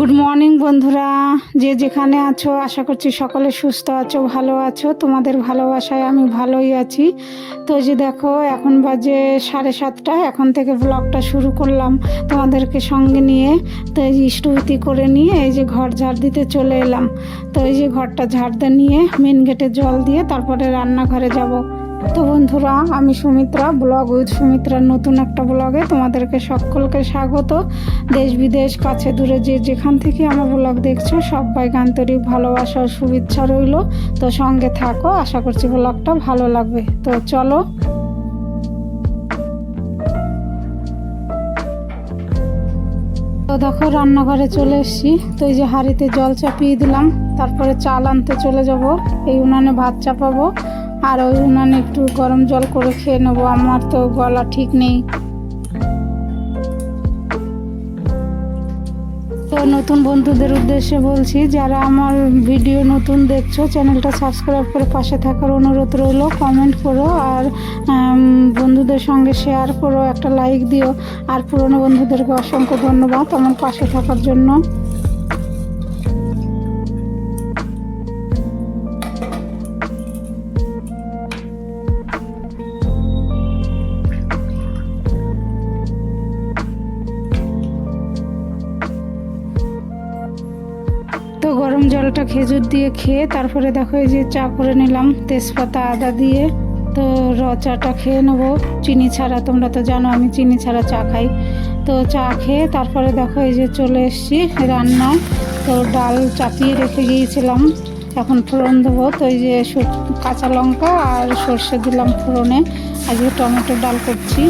Good morning বন্ধুরা। যে যেখানে আছো, আশা করছি সকলে সুস্থ আছো, ভালো আছো। তোমাদের ভালোবাসায় আমি ভালোই আছি। তো যে দেখো, এখন বাজে সাড়ে সাতটা। এখন থেকে ব্লগটা শুরু করলাম তোমাদেরকে সঙ্গে নিয়ে। তো এই ইষ্টভূতি করে নিয়ে এই যে ঘর ঝাড় দিতে চলে এলাম। তো এই যে ঘরটা ঝাড় দিয়ে নিয়ে মেন গেটে জল দিয়ে তারপরে রান্নাঘরে যাব। তো বন্ধুরা, আমি সুমিত্রা, ব্লগ উইথ সুমিত্রার নতুন একটা ব্লগে তোমাদেরকে সকলকে স্বাগত। দেশ বিদেশ, কাছে দূরে যে যেখান থেকে আমার ব্লগ দেখছ সবাই আন্তরিক ভালোবাসার শুভেচ্ছা রইল। তো সঙ্গে থাকো, আশা করছি ব্লগটা ভালো লাগবে। তো চলো। তো দেখো, রান্নাঘরে চলে এসেছি। তো এই যে হাঁড়িতে জল চাপিয়ে দিলাম, তারপরে চাল আনতে চলে যাব। এই উনানে ভাত চাপাবো। আর ওই উনানে একটু গরম জল করে খেয়ে নেব, আমার তো গলা ঠিক নেই। তো নতুন বন্ধুদের উদ্দেশ্যে বলছি, যারা আমার ভিডিও নতুন দেখছ, চ্যানেলটা সাবস্ক্রাইব করে পাশে থাকার অনুরোধ রইল কমেন্ট করো আর বন্ধুদের সঙ্গে শেয়ার করো, একটা লাইক দিও। আর পুরনো বন্ধুদেরকে অসংখ্য ধন্যবাদ আমার পাশে থাকার জন্য। গরম জলটা খেজুর দিয়ে খেয়ে তারপরে দেখো এই যে চা করে নিলাম, তেজপাতা, আদা দিয়ে। তো র চাটা খেয়ে নেব। চিনি ছাড়া তোমরা তো জানো, আমি চিনি ছাড়া চা খাই। তো চা খেয়ে তারপরে দেখো এই যে চলে এসেছি রান্না তো ডাল চাপিয়ে রেখে গিয়েছিলাম, এখন ফোড়ন দেবো। তো এই যে কাঁচা লঙ্কা আর সর্ষে দিলাম ফোড়নে। আজকে টমেটো ডাল করছি।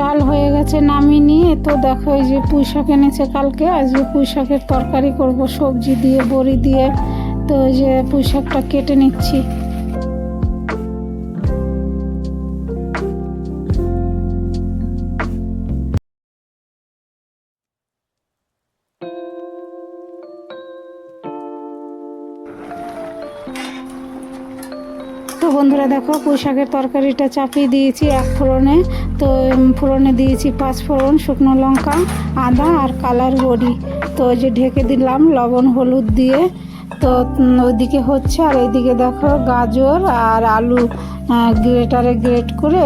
ডাল হয়ে গেছে, নামিয়ে নিয়ে তো দেখো এই যে পুঁই শাক এনেছে কালকে, আজকে পুঁই শাকের তরকারি করব, সবজি দিয়ে, বড়ি দিয়ে। তো ওই যে পুঁই শাকটা কেটে নিচ্ছি। তো বন্ধুরা দেখো পুঁই শাকের তরকারিটা চাপিয়ে দিয়েছি এক ফোড়নে। তো ফোড়নে দিয়েছি পাঁচ ফোড়ন, শুকনো লঙ্কা, আদা আর কালার বড়ি। তো যে ঢেকে দিলাম লবণ, হলুদ দিয়ে। তো ওইদিকে হচ্ছে আর এইদিকে দেখো গাজর আর আলু গ্রেটারে গ্রেট করে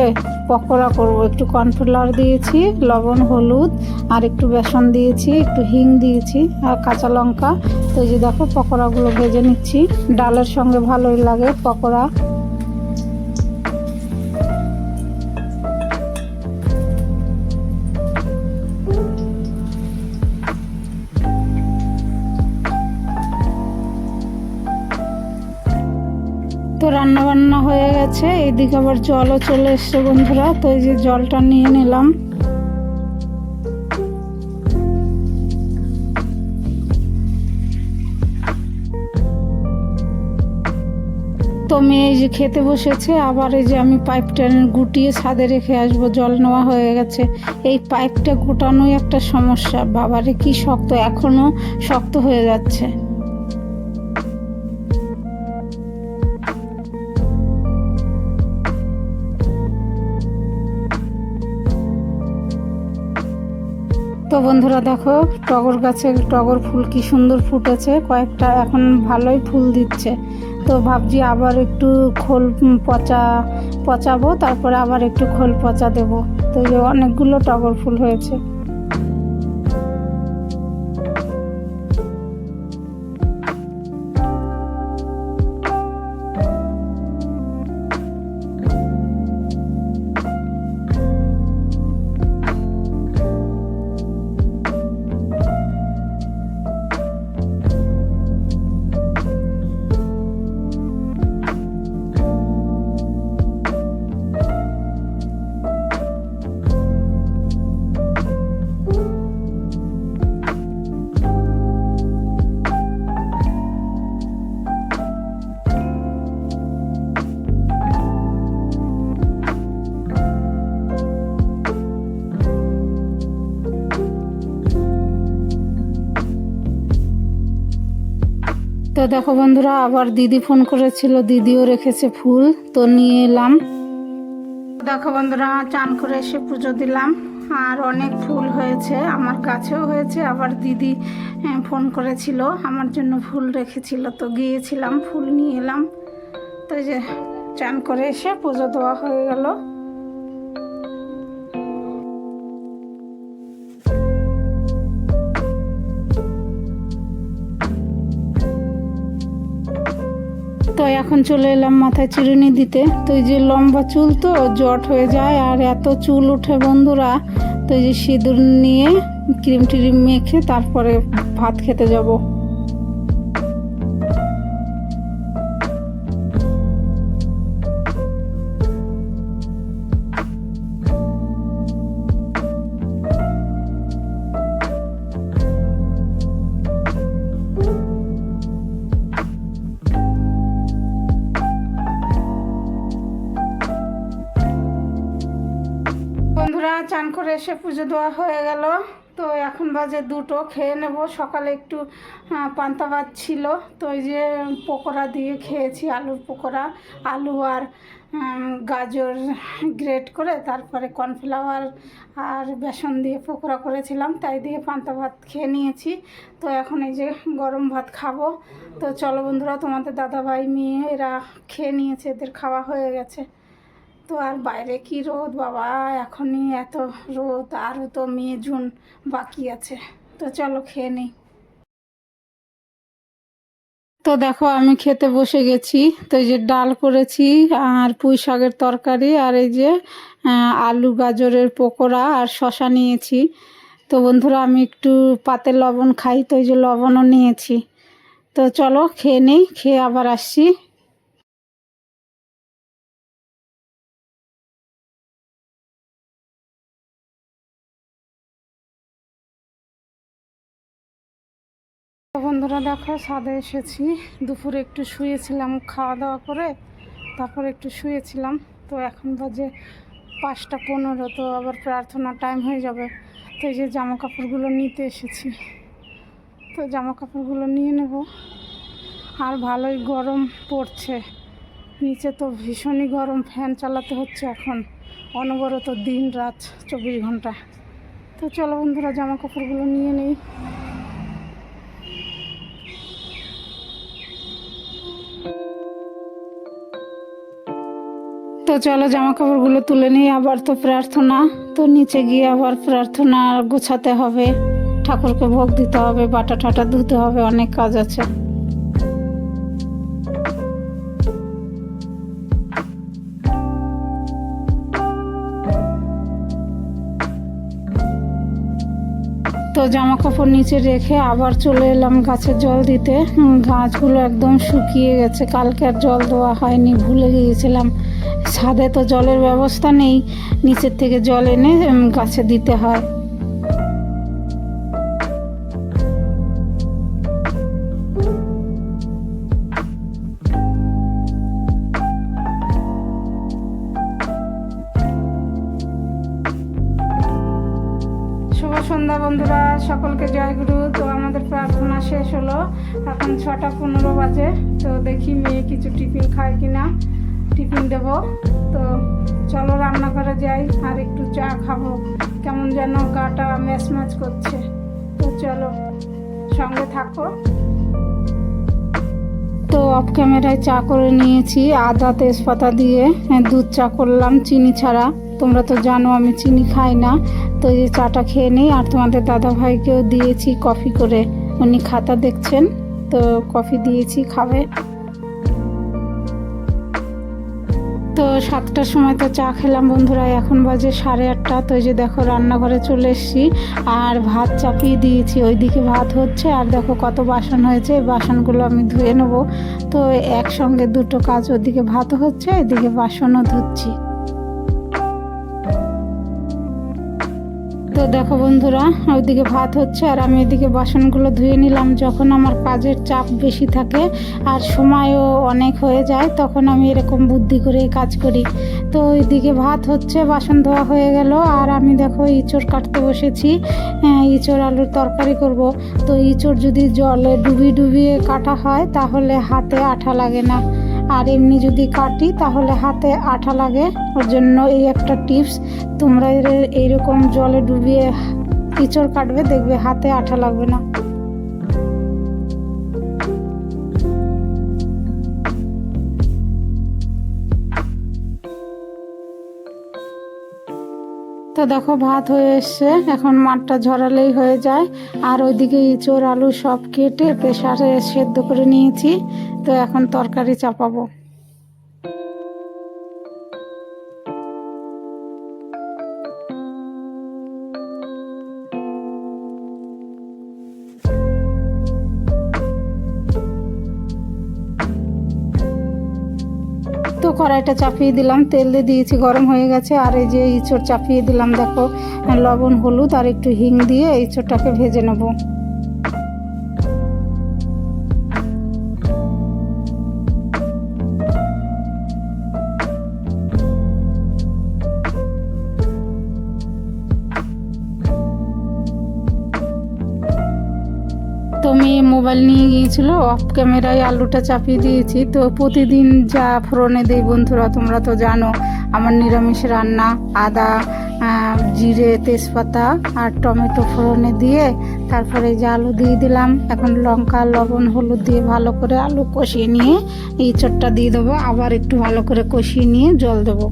পকোড়া করব। একটু কর্নফ্লাওয়ার দিয়েছি, লবণ, হলুদ আর একটু বেসন দিয়েছি, একটু হিং দিয়েছি আর কাঁচা লঙ্কা। তো যে দেখো পকোড়াগুলো ভেজে নিচ্ছি। ডালের সঙ্গে ভালোই লাগে পকোড়া। রান্না বান্না হয়ে গেছে এইদিকে আবার জলও চলে এসছে বন্ধুরা, তো এই যে জলটা নিয়ে নিলাম। তো মেয়ে এই যে খেতে বসেছে, আবার এই যে আমি পাইপটা গুটিয়ে ছাদে রেখে আসব, জল নেওয়া হয়ে গেছে। এই পাইপটা গোটানোই একটা সমস্যা, বাবারে কি শক্ত, এখনও শক্ত হয়ে যাচ্ছে। তো বন্ধুরা দেখো, টগর গাছে টগর ফুল কি সুন্দর ফুটেছে, কয়েকটা এখন ভালোই ফুল দিচ্ছে। তো ভাবছি আবার একটু খোল পচা, পচাবো, তারপরে আবার একটু খোল পচা দেবো। তো অনেকগুলো টগর ফুল হয়েছে। তো দেখো বন্ধুরা, আবার দিদি ফোন করেছিল, দিদিও রেখেছে ফুল, তো নিয়ে এলাম। দেখো বন্ধুরা, চান করে এসে পুজো দিলাম, আর অনেক ফুল হয়েছে, আমার গাছেও হয়েছে, আবার দিদি ফোন করেছিল, আমার জন্য ফুল রেখেছিল, তো গিয়েছিলাম, ফুল নিয়ে এলাম। তো যে, চান করে এসে পুজো দেওয়া হয়ে গেল। তো এখন চলে এলাম মাথায় চিরুনি দিতে। তো এই যে লম্বা চুল তো, জট হয়ে যায় আর এত চুল উঠে বন্ধুরা। তো এই যে সিঁদুর নিয়ে ক্রিম টিরিম মেখে তারপরে ভাত খেতে যাব। পুজো দেওয়া হয়ে গেল। তো এখন বাজে দুটো, খেয়ে নেব। সকালে একটু পান্তা ভাত ছিল। তো ওই যে পকোড়া দিয়ে খেয়েছি, আলুর পকোড়া। আলু আর গাজর গ্রেট করে, তারপরে কর্নফ্লাওয়ার আর বেসন দিয়ে পকোড়া করেছিলাম। তাই দিয়ে পান্তা ভাত খেয়ে নিয়েছি। তো এখন এই যে গরম ভাত খাব। তো চলো বন্ধুরা, তোমাদের দাদাভাই মেয়ে এরা খেয়ে নিয়েছে, এদের খাওয়া হয়ে গেছে। তো আর বাইরে কি রোদ, বাবা? এখনই এত রোদ, আরও তো মে, জুন বাকি আছে। তো চলো খেয়ে নিই। তো দেখো, আমি খেতে বসে গেছি। তো এই যে ডাল করেছি আর পুঁই শাকের তরকারি আর এই যে আলু গাজরের পকোড়া আর শশা নিয়েছি। তো বন্ধুরা, আমি একটু পাতে লবণ খাই, তো এই যে লবণও নিয়েছি। তো চলো, খেয়ে নেই, খেয়ে আবার আসছি। বন্ধুরা দেখো ছাদে এসেছি। দুপুরে একটু শুয়েছিলাম খাওয়া দাওয়া করে, তারপর একটু শুয়েছিলাম। তো এখন বাজে পাঁচটা পনেরো, তো আবার প্রার্থনার টাইম হয়ে যাবে। তো এই যে জামা কাপড়গুলো নিতে এসেছি। তো জামা কাপড়গুলো নিয়ে নেব। আর ভালোই গরম পড়ছে। নিচে তো ভীষণই গরম ফ্যান চালাতে হচ্ছে এখন। অনবরত দিন রাত চব্বিশ ঘণ্টা। তো চলো বন্ধুরা, জামা কাপড়গুলো নিয়ে নেই। তো চলো জামা কাপড়গুলো তুলে নিই, আবার তো প্রার্থনা। তো নিচে গিয়ে আবার প্রার্থনা গোছাতে হবে। ঠাকুরকে ভোগ দিতে হবে, বাটা টাটা ধুতে হবে, অনেক কাজ আছে। তো জামা কাপড় নিচে রেখে আবার চলে এলাম গাছে জল দিতে। গাছগুলো একদম শুকিয়ে গেছে। কালকে আর জল দেওয়া হয়নি, ভুলে গিয়েছিলাম। ছাদে তো জলের ব্যবস্থা নেই, নিচের থেকে জল এনে গাছে দিতে হয়। সন্ধ্যা বন্ধুরা, সকলকে জয় গুরু। তো আমাদের প্রার্থনা শেষ হলো। এখন ছটা পনেরো বাজে। তো দেখি মেয়ে কিছু টিফিন খায় কিনা। টিফিন দেব। তো চলো রান্নাঘরে যাই আর একটু চা খাব। কেমন যেন গাটা ম্যাচ ম্যাচ করছে। তো চলো সঙ্গে থাকো। তো অফ ক্যামেরায় চা করে নিয়েছি আদা তেজপাতা দিয়ে। হ্যাঁ, দুধ চা করলাম চিনি ছাড়া। তোমরা তো জানো আমি চিনি খাই না। তো এই চাটা খেয়ে নিই আর তোমাদের দাদা ভাইকেও দিয়েছি কফি করে। উনি খাতা দেখছেন তো কফি দিয়েছি খাবে। তো সাতটার সময় তো চা খেলাম বন্ধুরা, এখন বাজে সাড়ে আটটা। তো যে দেখো রান্নাঘরে চলে এসছি, আর ভাত চাপিয়ে দিয়েছি। ওই দিকে ভাত হচ্ছে, আর দেখো কত বাসন হয়েছে বাসনগুলো আমি ধুয়ে নেব। তো একসঙ্গে দুটো কাজ, ওদিকে ভাত হচ্ছে, এদিকে বাসনও ধুচ্ছি। তো দেখো বন্ধুরা ওইদিকে ভাত হচ্ছে আর আমি এদিকে বাসনগুলো ধুয়ে নিলাম। যখন আমার কাজের চাপ বেশি থাকে আর সময়ও অনেক হয়ে যায় তখন আমি এরকম বুদ্ধি করে কাজ করি। তো ওইদিকে ভাত হচ্ছে বাসন ধোয়া হয়ে গেল আর আমি দেখো ইঁচড় কাটতে বসেছি। হ্যাঁ, ইঁচড় আলুর তরকারি করব। তো ইঁচড় যদি জলে ডুবি ডুবিয়ে কাটা হয় তাহলে হাতে আঠা লাগে না। আর এমনি যদি কাটি, তাহলে হাতে আঠা লাগে। ওর জন্য এই একটা টিপস, তোমরা এইরকম জলে ডুবিয়ে ইঁচড় কাটবে, দেখবে হাতে আঠা লাগবে না। তো দেখো, ভাত হয়ে এসছে। এখন মাঠটা ঝরালেই হয়ে যায়। আর ওইদিকে ইঁচড়, আলু সব কেটে, প্রেসারে সেদ্ধ করে নিয়েছি। তো এখন তরকারি চাপাবো। তো কড়াইটা চাপিয়ে দিলাম, তেল দিয়ে দিয়েছি, গরম হয়ে গেছে। আর এই যে ইঁচড় চাপিয়ে দিলাম, দেখো, লবণ, হলুদ আর একটু হিং দিয়ে ইঁচড়টাকে ভেজে নেব। মেয়ে মোবাইল নিয়ে গিয়েছিল অফ ক্যামেরায় আলুটা চাপিয়ে দিয়েছি। তো প্রতিদিন যা ফোড়নে দিই বন্ধুরা, তোমরা তো জানো, আমার নিরামিষ রান্না, আদা জিরে, তেজপাতা আর টমেটো ফোড়নে দিয়ে তারপরে যে আলু দিয়ে দিলাম। এখন লঙ্কা, লবণ, হলুদ দিয়ে ভালো করে আলু কষিয়ে নিয়ে, এই চটটা দিয়ে দেবো। আবার একটু ভালো করে কষিয়ে নিয়ে জল দেবো।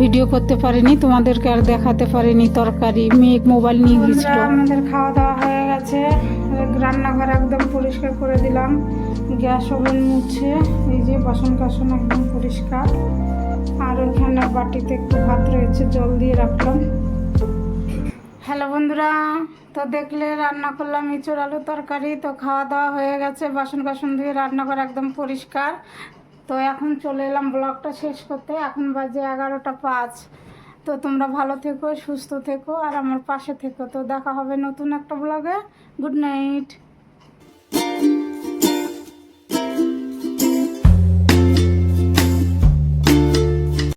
ভিডিও করতে পারিনি তোমাদেরকে আর দেখাতে পারিনি তরকারি মেয়ে মোবাইল নিয়ে গিয়েছিল। আমাদের খাওয়া দাওয়া হয়ে গেছে রান্নাঘর একদম পরিষ্কার করে দিলাম। গ্যাস ওভেন মুছে এই যে বাসন কাসন একদম পরিষ্কার। আর ওইখানে বাটিতে একটু ভাত রয়েছে জল দিয়ে রাখলাম। হ্যালো বন্ধুরা তো দেখলে রান্না করলাম ইঁচড় আলু তরকারি তো খাওয়া দাওয়া হয়ে গেছে বাসন কাসন ধুয়ে রান্নাঘর একদম পরিষ্কার। তো এখন চলে এলাম ব্লগটা শেষ করতে। এখন বাজে এগারোটা পাঁচ। তো তোমরা ভালো থেকো, সুস্থ থেকো, আর আমার পাশে থেকো। তো দেখা হবে নতুন একটা ব্লগে। Good night.